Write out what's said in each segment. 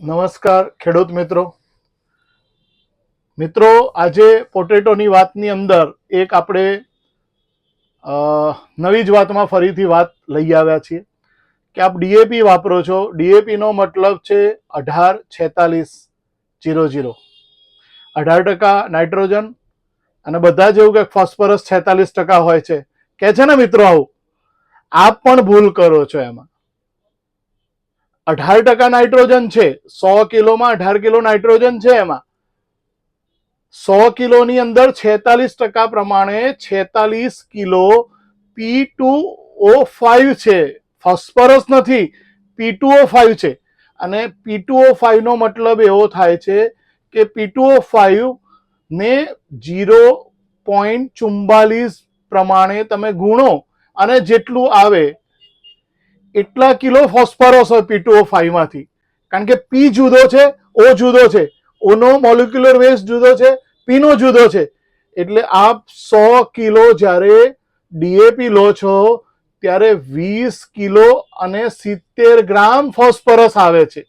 નમસ્કાર, ખેડૂત મિત્રો. મિત્રો, આજે પોટેટોની વાતની અંદર એક આપણે નવી જ વાતમાં ફરીથી વાત લઈ આવ્યા છીએ કે આપ ડીએપી વાપરો છો. ડીએપીનો મતલબ છે અઢાર છેતાલીસ જીરો જીરો. અઢાર ટકા નાઇટ્રોજન અને બધા જેવું કે ફોસ્ફરસ છેતાલીસ ટકા હોય છે. કે છે ને મિત્રો આવું? આપ પણ ભૂલ કરો છો એમાં. અઢાર ટકા નાઇટ્રોજન છે. સો કિલોમાં અઢાર કિલો નાઇટ્રોજન છે એમાં. સો કિલોની અંદર છેતાલીસ ટકા પ્રમાણે છેતાલીસ kilo P two O five છે. ફોસ્ફરસ નથી, પી ટુ ઓ ફાઈવ છે. અને પી ટુ ઓ ફાઈવનો મતલબ એવો થાય છે કે પી ટુ ઓ ફાઈવ ને જીરો પોઈન્ટ ચુમ્બાલીસ પ્રમાણે તમે ગુણો અને જેટલું આવે એટલા કિલો ફોસ્ફરસ હોય પી ટુ ઓ ફાઈવમાંથી કારણ કે પી જુદો છે ઓ જુદો છે. ઓનો મોલિક્યુલર વેસ્ટ જુદો છે પીનો જુદો છે. એટલે આપ સો કિલો જ્યારે ડીએપી લો છો, ત્યારે વીસ કિલો અને સિત્તેર ગ્રામ ફોસ્ફરસ આવે છે.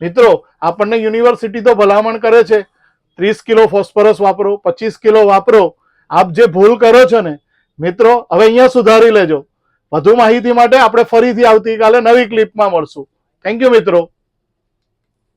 મિત્રો, આપણને યુનિવર્સિટી તો ભલામણ કરે છે. ત્રીસ કિલો ફોસ્ફરસ વાપરો, પચીસ કિલો વાપરો. આપ જે ભૂલ કરો છો ને, મિત્રો, હવે અહીંયા સુધારી લેજો. વધુ માહિતી માટે આપણે ફરીથી આવતીકાલે નવી ક્લિપમાં મળશું. થેન્ક યુ મિત્રો.